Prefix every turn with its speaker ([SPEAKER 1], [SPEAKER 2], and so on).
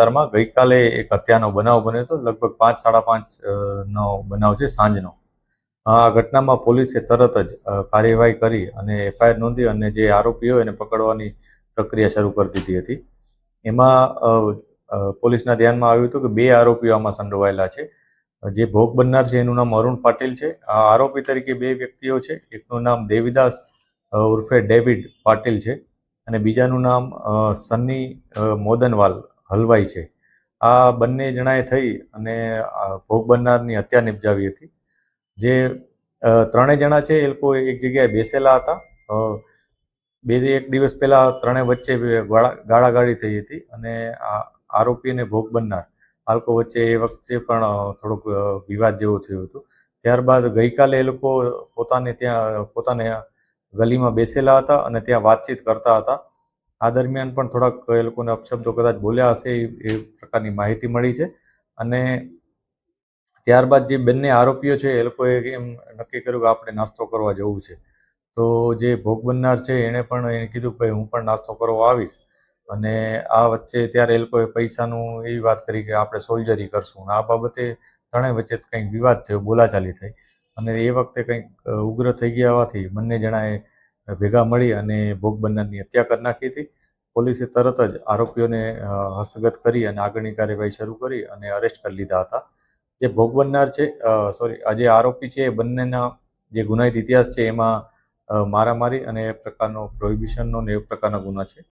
[SPEAKER 1] વિસ્તારમાં ગઈકાલે એક હત્યાનો બનાવ બન્યો હતો. લગભગ પાંચ, સાડા પાંચ નો બનાવ છે સાંજનો. આ ઘટનામાં પોલીસે તરત જ કાર્યવાહી કરી અને એફઆઈઆર નોંધી અને જે આરોપીઓ એને પકડવાની પ્રક્રિયા શરૂ કરી દીધી હતી. એમાં પોલીસના ધ્યાનમાં આવ્યું હતું કે બે આરોપીઓ આમાં સંડોવાયેલા છે. જે ભોગ બનનાર છે એનું નામ અરુણ પાટીલ છે. આ આરોપી તરીકે બે વ્યક્તિઓ છે. એકનું નામ દેવીદાસ ઉર્ફે ડેવિડ પાટીલ છે અને બીજાનું નામ સન્ની મોદનવાલ હલવાઈ છે. આ બંને જણાએ થઈ અને ભોગ બનનારની હત્યા નિપજાવી હતી. જે ત્રણેય જણા છે એ લોકો એક જગ્યાએ બેસેલા હતા. બે એક દિવસ પહેલાં ત્રણેય વચ્ચે ગાળા, ગાળાગાળી થઈ હતી અને આ આરોપી અને ભોગ બનનાર આ લોકો વચ્ચે એ વખતે પણ થોડોક વિવાદ જેવો થયો હતો. ત્યારબાદ ગઈકાલે એ લોકો પોતાને ત્યાં, પોતાને ગલીમાં બેસેલા હતા અને ત્યાં વાતચીત કરતા હતા. આ દરમિયાન પણ થોડાક એ લોકોને અપશબ્દો કદાચ બોલ્યા હશે એ પ્રકારની માહિતી મળી છે. અને ત્યારબાદ જે બંને આરોપીઓ છે, એ લોકોએ એમ નક્કી કર્યું કે આપણે નાસ્તો કરવા જવું છે. તો જે ભોગ બનનાર છે, એણે પણ એને કીધું ભાઈ હું પણ નાસ્તો કરવા આવીશ. અને આ વચ્ચે ત્યારે એ લોકોએ પૈસાનું એવી વાત કરી કે આપણે સોલ્જરી કરશું. અને આ બાબતે ત્રણેય વચ્ચે કંઈક વિવાદ થયો, બોલાચાલી થઈ. અને એ વખતે કંઈક ઉગ્ર થઈ ગયા હોવાથી બંને જણાએ ભેગા મળી અને ભોગ બનનારની હત્યા કરી નાખી હતી. પોલીસે તરત જ આરોપીઓને હસ્તગત કરી અને આગળની કાર્યવાહી શરૂ કરી અને અરેસ્ટ કરી લીધા હતા. જે ભોગ બનનાર છે સોરી આ જે આરોપી છે, એ બંનેના જે ગુનાહિત ઇતિહાસ છે, એમાં મારામારી અને એ પ્રકારનો પ્રોહિબિશનનો ને એ પ્રકારના ગુના છે.